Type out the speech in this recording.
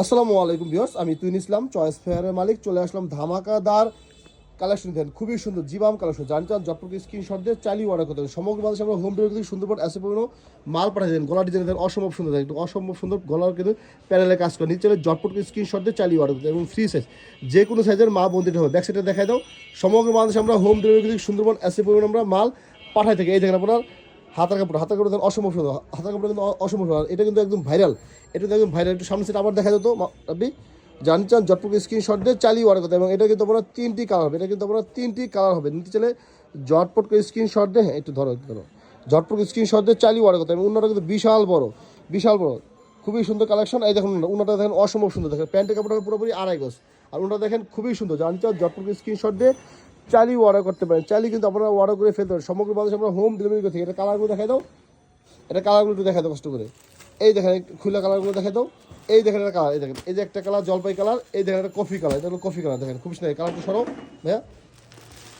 আসসালামু আলাইকুম ভিউয়ার্স, আমি তুইন ইসলাম, চয়েস ফেয়ারের মালিক। চলে আসলাম ধামাকাদার কালেকশন দেন খুবই সুন্দর জীবাম কালেকশন। জানি চান জটপকে স্ক্রিনশট দিয়ে চালিয়ে অর্ডার করতে সমগ্র বাংলাদেশে আমরা হোম ডেলিভারি সুন্দরবন এসে পড়ানো মাল পাঠিয়ে দেন। গলা ডিজাইন দেন অসম্ভব সুন্দর একটু অসম্ভব সুন্দর গলার কিন্তু প্যানেলে কাজ করে। নিচে জটপটকে স্ক্রিনশট দিয়ে চালিয়ে অর্ডার করতে এবং ফ্রি সাইজ যে কোনো সাইজের মা বন্দিটা হবে ব্যাক সাইডে দেখাই দাও। সমগ্র বাংলাদেশে আমরা হোম ডেলিভারি সুন্দরবন এসে পড়ানো আমরা মাল পাঠাই থাকি। এই দেখেন আপনার হাতার কাপড় হাতার কাপড় দেখেন অসম্ভব সুন্দর। হাতার কাপড় কিন্তু অ- অসম্ভব সুন্দর। এটা কিন্তু একদম ভাইরাল এটা কিন্তু একদম ভাইরাল একটু সামনে সেটা আবার দেখা যেত আপনি জানতে চান জটপুর স্ক্রিনশট দিয়ে চালিয়ে করতে। হবে এবং এটা কিন্তু আপনার তিনটি কালার হবে। এটা কিন্তু আপনার তিনটি কালার হবে। নিতে চাইলে জটপট করে স্ক্রিনশট দিয়ে হ্যাঁ একটু ধরো ধরো। জটপট স্ক্রিনশট দিয়ে চালিয়ে করতে হবে। এবং অন্যটা কিন্তু বিশাল বড় বিশাল বড়। খুবই সুন্দর কালেকশন এই দেখুন উন্নটা। দেখেন অসম্ভব সুন্দর। দেখেন প্যান্টের কাপড়টা পুরোপুরি আড়াই গজ। আর উন্নটা দেখেন খুবই সুন্দর। জানতে চান জটপট স্ক্রিনশট দিয়ে চালিয়ে অর্ডার করতে পারেন চালি কিন্তু আপনারা অর্ডার করে ফেলতে পারেন। সমগ্র বাংলাদেশে আমরা হোম ডেলিভারি করতে এটা কালারগুলো দেখাই দাও। এটা কালারগুলো একটু দেখা দাও কষ্ট করে। এই দেখেন খোলা কালারগুলো দেখা দাও। এই দেখেন একটা কালার এই দেখেন। এই যে একটা কালার জলপাই কালার এই দেখেন একটা কফি কালার এটা হলো কফি কালার দেখেন। খুব সুন্দর কালারটা সরো, ভাইয়া।